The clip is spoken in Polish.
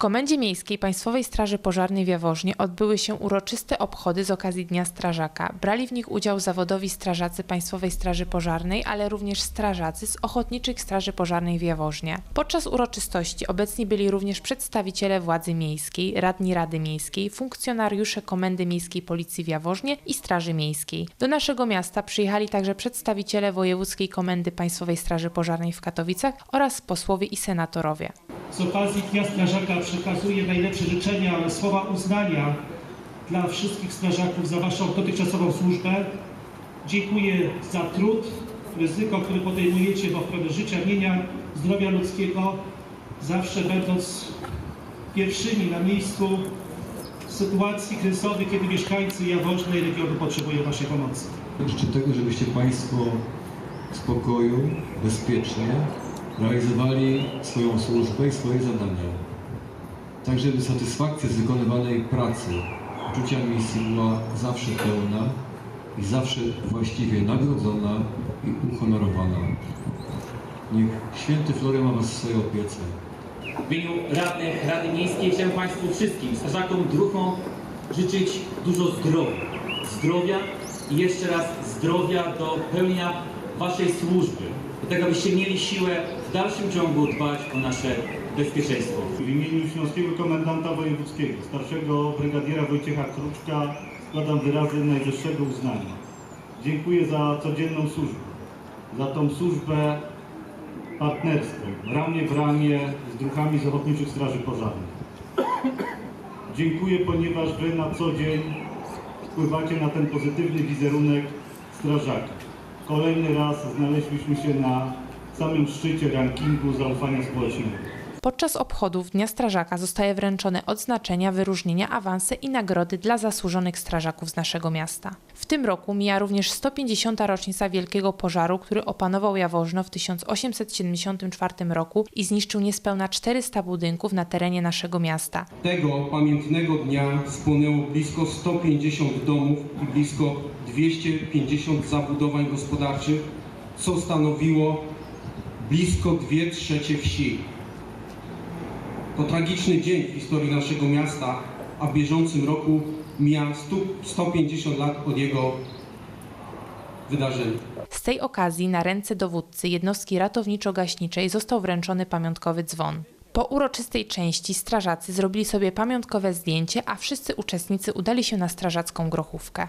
Komendzie Miejskiej Państwowej Straży Pożarnej w Jaworznie odbyły się uroczyste obchody z okazji Dnia Strażaka. Brali w nich udział zawodowi strażacy Państwowej Straży Pożarnej, ale również strażacy z Ochotniczych Straży Pożarnej w Jaworznie. Podczas uroczystości obecni byli również przedstawiciele władzy miejskiej, radni Rady Miejskiej, funkcjonariusze Komendy Miejskiej Policji w Jaworznie i Straży Miejskiej. Do naszego miasta przyjechali także przedstawiciele Wojewódzkiej Komendy Państwowej Straży Pożarnej w Katowicach oraz posłowie i senatorowie. Z okazji Dnia Strażaka przekazuję najlepsze życzenia słowa uznania dla wszystkich strażaków za Waszą dotychczasową służbę. Dziękuję za trud, ryzyko, które podejmujecie w ochronie życia, mienia, zdrowia ludzkiego, zawsze będąc pierwszymi na miejscu sytuacji kryzysowych, kiedy mieszkańcy Jaworzna i regionu potrzebują Waszej pomocy. Życzę tego, żebyście Państwo w spokoju, bezpiecznie realizowali swoją służbę i swoje zadania. Tak, żeby satysfakcja z wykonywanej pracy, uczucia misji była zawsze pełna i zawsze właściwie nagrodzona i uhonorowana. Niech święty Florian ma Was w swojej opiece. W imieniu radnych Rady Miejskiej chciałem Państwu wszystkim, strażakom, druhom życzyć dużo zdrowia. Zdrowia i jeszcze raz zdrowia do pełnienia Waszej służby. Do tego, abyście mieli siłę w dalszym ciągu dbać o nasze bezpieczeństwo. W imieniu Śląskiego Komendanta Wojewódzkiego, starszego brygadiera Wojciecha Kruczka składam wyrazy najwyższego uznania. Dziękuję za codzienną służbę, za tą służbę partnerską, ramię w ramię z druhami z Ochotniczych Straży Pożarnych. Dziękuję, ponieważ Wy na co dzień wpływacie na ten pozytywny wizerunek strażaka. Kolejny raz znaleźliśmy się na samym szczycie rankingu zaufania społecznego. Podczas obchodów Dnia Strażaka zostaje wręczone odznaczenia, wyróżnienia, awanse i nagrody dla zasłużonych strażaków z naszego miasta. W tym roku mija również 150. rocznica Wielkiego Pożaru, który opanował Jaworzno w 1874 roku i zniszczył niespełna 400 budynków na terenie naszego miasta. Tego pamiętnego dnia spłonęło blisko 150 domów i blisko 250 zabudowań gospodarczych, co stanowiło blisko 2 trzecie wsi. To tragiczny dzień w historii naszego miasta, a w bieżącym roku mija 100, 150 lat od jego wydarzenia. Z tej okazji na ręce dowódcy jednostki ratowniczo-gaśniczej został wręczony pamiątkowy dzwon. Po uroczystej części strażacy zrobili sobie pamiątkowe zdjęcie, a wszyscy uczestnicy udali się na strażacką grochówkę.